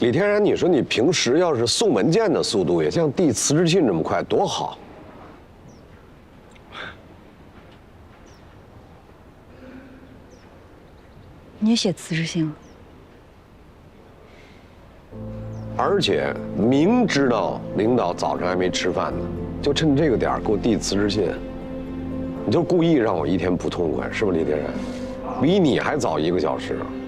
李天然，你说你平时要是送文件的速度也像递辞职信这么快，多好！你也写辞职信了？而且明知道领导早上还没吃饭呢，就趁这个点儿给我递辞职信，你就故意让我一天不痛快，是不是李天然？比你还早一个小时。那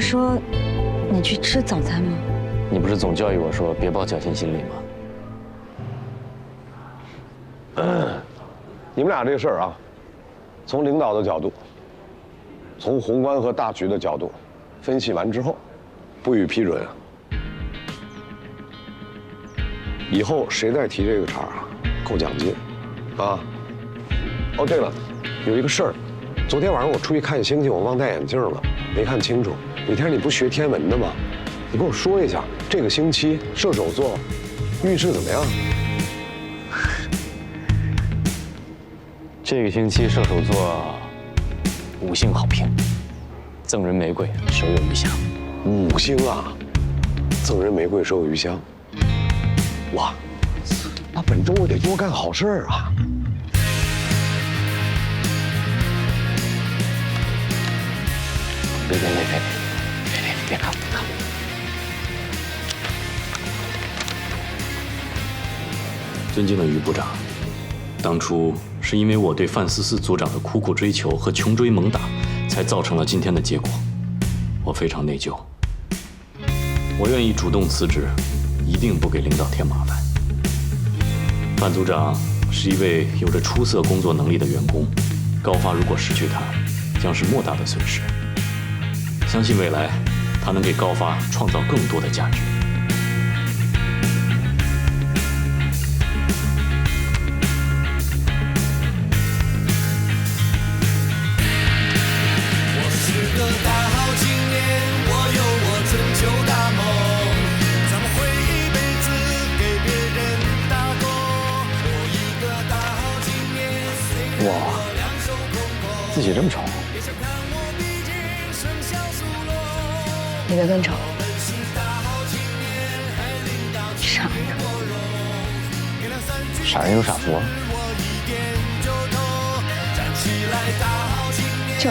是说你去吃早餐吗？你不是总教育我说别抱侥幸心理吗？你们俩这个事儿啊，从领导的角度，从宏观和大局的角度分析完之后，不予批准。以后谁再提这个茬扣奖金，啊。哦，对了，有一个事儿，昨天晚上我出去看星星，我忘戴眼镜了，没看清楚。李天，你不学天文的吗？你跟我说一下，这个星期射手座运势怎么样？这个星期射手座五星好评，赠人玫瑰，手有余香。五星啊，赠人玫瑰，手有余香。哇，那本周我得多干好事儿啊！别别别别别别别看别看！尊敬的于部长，当初是因为我对范思思组长的苦苦追求和穷追猛打，才造成了今天的结果，我非常内疚。我愿意主动辞职，一定不给领导添麻烦。范组长是一位有着出色工作能力的员工，高发如果失去他，将是莫大的损失。相信未来，他能给高发创造更多的价值。我是个大好青年，我有我拯救大梦，会一辈子给别人打工？我一个大好青年，哇我两手空空，字写这么丑，你的更丑，我们是大傻呀！傻人有傻福就